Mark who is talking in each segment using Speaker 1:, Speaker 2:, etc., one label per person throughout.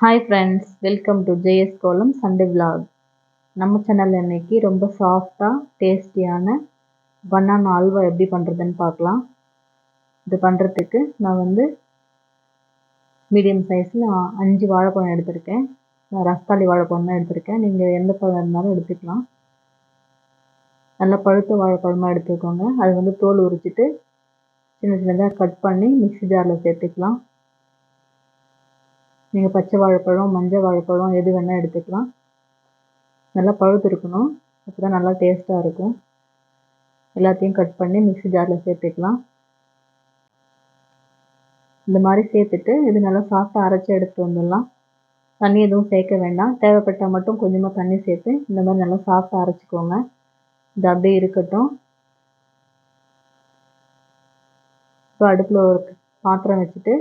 Speaker 1: Hi friends welcome to JS Kolam Sunday vlog நம்ம channel இன்னைக்கு ரொம்ப சாஃப்டாக டேஸ்டியான பனானா அல்வா எப்படி பண்ணுறதுன்னு பார்க்கலாம். இது பண்ணுறதுக்கு நான் வந்து மீடியம் சைஸில் அஞ்சு வாழைப்பழம் எடுத்திருக்கேன். நான் ரஸ்தாளி வாழைப்பழம் தான் எடுத்திருக்கேன். நீங்கள் எந்த பழம் இருந்தாலும் எடுத்துக்கலாம். நல்லா பழுத்த வாழைப்பழமாக எடுத்துக்கோங்க. அது வந்து தோல் உரிச்சிட்டு சின்ன சின்னதாக கட் பண்ணி மிக்ஸி ஜாரில் சேர்த்துக்கலாம். நீங்கள் பச்சை வாழைப்பழம் மஞ்சள் வாழைப்பழம் எது வேணால் எடுத்துக்கலாம். நல்லா பழுத்து இருக்கணும். அப்போ தான் நல்லா டேஸ்ட்டாக இருக்கும். எல்லாத்தையும் கட் பண்ணி மிக்ஸி ஜாரில் சேர்த்துக்கலாம். இந்த மாதிரி சேர்த்துட்டு இது நல்லா சாஃப்டாக அரைச்சி எடுத்துகிட்டு வந்துடலாம். தண்ணி எதுவும் சேர்க்க வேண்டாம். தேவைப்பட்டால் மட்டும் கொஞ்சமாக தண்ணி சேர்த்து இந்த மாதிரி நல்லா சாஃப்டாக அரைச்சிக்கோங்க. இது அப்படியே இருக்கட்டும். இப்போ அடுப்பில் ஒரு பாத்திரம் வச்சுட்டு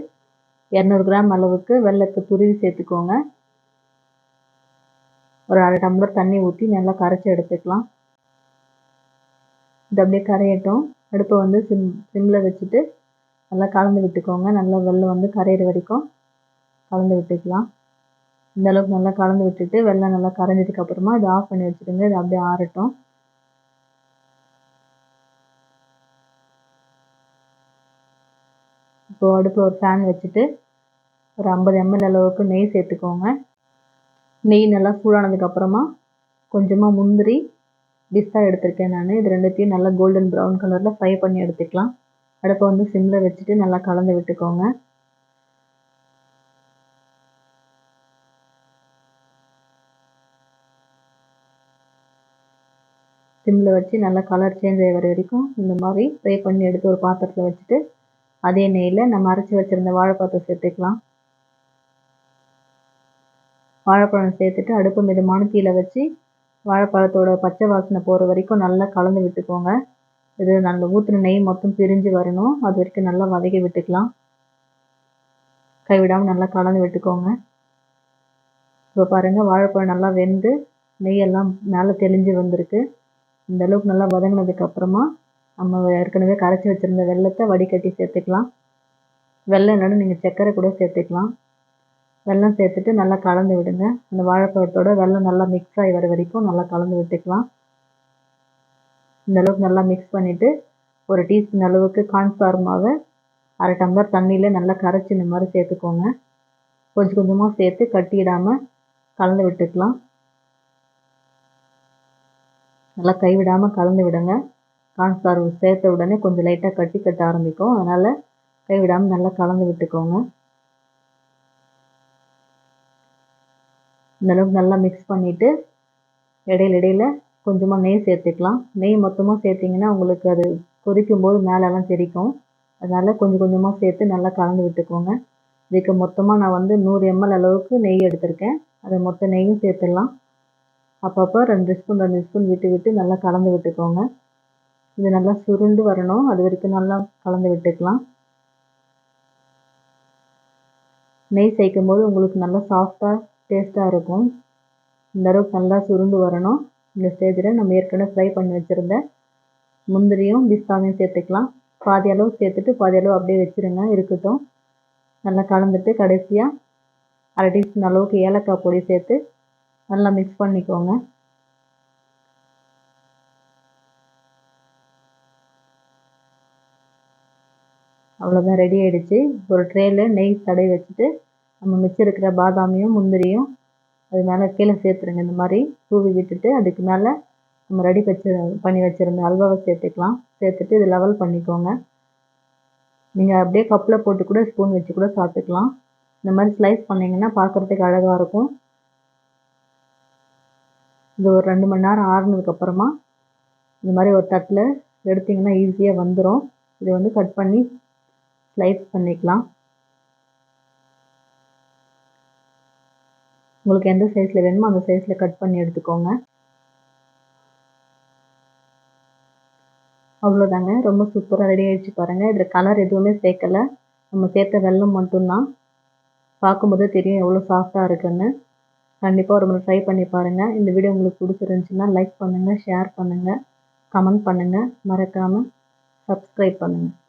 Speaker 1: இரநூறு கிராம் அளவுக்கு வெள்ளத்தை துருவி சேர்த்துக்கோங்க. ஒரு அரை டம்ளர் தண்ணி ஊற்றி நல்லா கரைச்சி எடுத்துக்கலாம். இது அப்படியே கரையட்டும். அடுப்பை வந்து சிம் சிம்மில் வச்சுட்டு நல்லா கலந்து விட்டுக்கோங்க. நல்லா வெள்ளம் வந்து கரையிற வரைக்கும் கலந்து விட்டுக்கலாம். இந்த அளவுக்கு நல்லா கலந்து விட்டுட்டு வெள்ளம் நல்லா கரைஞ்சதுக்கு அப்புறமா இதை ஆஃப் பண்ணி வச்சுடுங்க. இது அப்படியே ஆறட்டும். இப்போது அடுப்பில் ஒரு ஃபேன் வச்சுட்டு ஒரு ஐம்பது எம்எல் அளவுக்கு நெய் சேர்த்துக்கோங்க. நெய் நல்லா சூடானதுக்கப்புறமா கொஞ்சமாக முந்திரி பிஸ்தா எடுத்திருக்கேன் நான். இது ரெண்டுத்தையும் நல்லா கோல்டன் ப்ரௌன் கலரில் ஃப்ரை பண்ணி எடுத்துக்கலாம். அடுப்பை வந்து சிம்மில் வச்சுட்டு நல்லா கலந்து விட்டுக்கோங்க. சிம்மில் வச்சு நல்லா கலர் சேஞ்ச் ஆகிற வரைக்கும் இந்த மாதிரி ஃப்ரை பண்ணி எடுத்து ஒரு பாத்திரத்தில் வச்சுட்டு அதே நெய்யில் நம்ம அரைச்சி வச்சுருந்த வாழைப்பழத்தை சேர்த்துக்கலாம். வாழைப்பழம் சேர்த்துட்டு அடுப்பு மிதமான தீயில வச்சு வாழைப்பழத்தோட பச்சை வாசனை போகிற வரைக்கும் நல்லா கலந்து விட்டுக்கோங்க. இது நல்ல ஊற்றின நெய் மொத்தம் பிரிஞ்சு வரணும். அது வரைக்கும் நல்லா வதக்கி விட்டுக்கலாம். கைவிடாமல் நல்லா கலந்து விட்டுக்கோங்க. இப்போ பாருங்கள் வாழைப்பழம் நல்லா வெந்து நெய்யெல்லாம் மேலே தெளிஞ்சு வந்திருக்கு. இந்த அளவுக்கு நல்லா வதங்கினதுக்கப்புறமா நம்ம ஏற்கனவே கரைச்சி வச்சுருந்த வெள்ளத்தை வடிகட்டி சேர்த்துக்கலாம். வெள்ளம் இல்லைன்னு நீங்கள் சர்க்கரை கூட சேர்த்துக்கலாம். வெல்லம் சேர்த்துட்டு நல்லா கலந்து விடுங்க. அந்த வாழைப்பழத்தோட வெல்லம் நல்லா மிக்ஸ் ஆகி வர வரைக்கும் நல்லா கலந்து விட்டுக்கலாம். இந்த அளவுக்கு நல்லா மிக்ஸ் பண்ணிவிட்டு ஒரு டீஸ்பூன் அளவுக்கு கார்ன்ஃப்ளவர் மாவை அரை டம்ளர் தண்ணியில் நல்லா கரைச்சி இந்த மாதிரி சேர்த்துக்கோங்க. கொஞ்சம் கொஞ்சமாக சேர்த்து கட்டிடாமல் கலந்து விட்டுக்கலாம். நல்லா கைவிடாமல் கலந்து விடுங்க. கார்ன்ஃப்ளவர் சேர்த்த உடனே கொஞ்சம் லைட்டாக கட்டி கட்ட ஆரம்பிக்கும். அதனால் கைவிடாமல் நல்லா கலந்து விட்டுக்கோங்க. இந்தளவுக்கு நல்லா மிக்ஸ் பண்ணிவிட்டு இடையில இடையில கொஞ்சமாக நெய் சேர்த்துக்கலாம். நெய் மொத்தமாக சேர்த்திங்கன்னா உங்களுக்கு அது கொதிக்கும் போது மேலெல்லாம் தெரிக்கும் அதனால் கொஞ்சம் கொஞ்சமாக சேர்த்து நல்லா கலந்து விட்டுக்கோங்க. இதுக்கு மொத்தமாக நான் வந்து நூறு எம்எல் அளவுக்கு நெய் எடுத்திருக்கேன். அதை மொத்த நெய்யும் சேர்த்துடலாம். அப்பப்போ ரெண்டு ஸ்பூன் ரெண்டு ஸ்பூன் விட்டு விட்டு நல்லா கலந்து விட்டுக்கோங்க. இது நல்லா சுருண்டு வரணும். அது வரைக்கும் நல்லா கலந்து விட்டுக்கலாம். நெய் சேர்க்கும் போது உங்களுக்கு நல்லா சாஃப்டாக டேஸ்ட்டாக இருக்கும். இந்த அளவுக்கு நல்லா சுருண்டு வரணும். இந்த ஸ்டேஜில் நம்ம ஏற்கனவே ஃப்ரை பண்ணி வச்சுருந்த முந்திரியும் பிஸ்தாவையும் சேர்த்துக்கலாம். பாதி அளவு சேர்த்துட்டு பாதி அளவு அப்படியே வச்சுருங்க. இருக்கட்டும். நல்லா கலந்துட்டு கடைசியாக அரை டீஸ்பூன் அளவுக்கு ஏலக்காய் பொடி சேர்த்து நல்லா மிக்ஸ் பண்ணிக்கோங்க. அவ்வளோதான் ரெடி ஆகிடுச்சு ஒரு ட்ரேயில் நெய் தடவி வச்சுட்டு நம்ம மிச்சம் இருக்கிற பாதாமியும் முந்திரியும் அது மேலே கீழே சேர்த்துருங்க. இந்த மாதிரி தூவி விட்டுட்டு அதுக்கு மேலே நம்ம ரெடி வச்சு பண்ணி வச்சுருந்த அல்வாவை சேர்த்துக்கலாம். சேர்த்துட்டு இது லெவல் பண்ணிக்கோங்க. நீங்கள் அப்படியே கப்பில் போட்டு கூட ஸ்பூன் வச்சு கூட சாப்பிட்டுக்கலாம். இந்த மாதிரி ஸ்லைஸ் பண்ணிங்கன்னா பார்க்குறதுக்கு அழகாக இருக்கும். இது ஒரு ரெண்டு மணி நேரம் ஆறுனதுக்கப்புறமா இந்த மாதிரி ஒரு தட்டில் எடுத்திங்கன்னா ஈஸியாக வந்துடும் இதை வந்து கட் பண்ணி ஸ்லைஸ் பண்ணிக்கலாம். உங்களுக்கு எந்த சைஸில் வேணுமோ அந்த சைஸில் கட் பண்ணி எடுத்துக்கோங்க. அவ்வளோதாங்க ரொம்ப சூப்பராக ரெடி ஆகிடுச்சு பாருங்கள் இதில் கலர் எதுவுமே சேர்க்கலை. நம்ம சேர்த்த வெல்லம் மட்டும்தான். பார்க்கும்போதே தெரியும் எவ்வளோ சாஃப்டாக இருக்குன்னு. கண்டிப்பாக ஒரு முறை ட்ரை பண்ணி பாருங்கள் இந்த வீடியோ உங்களுக்கு பிடிச்சிருந்துச்சின்னா லைக் பண்ணுங்கள் ஷேர் பண்ணுங்கள் கமெண்ட் பண்ணுங்கள் மறக்காமல் சப்ஸ்கிரைப் பண்ணுங்கள்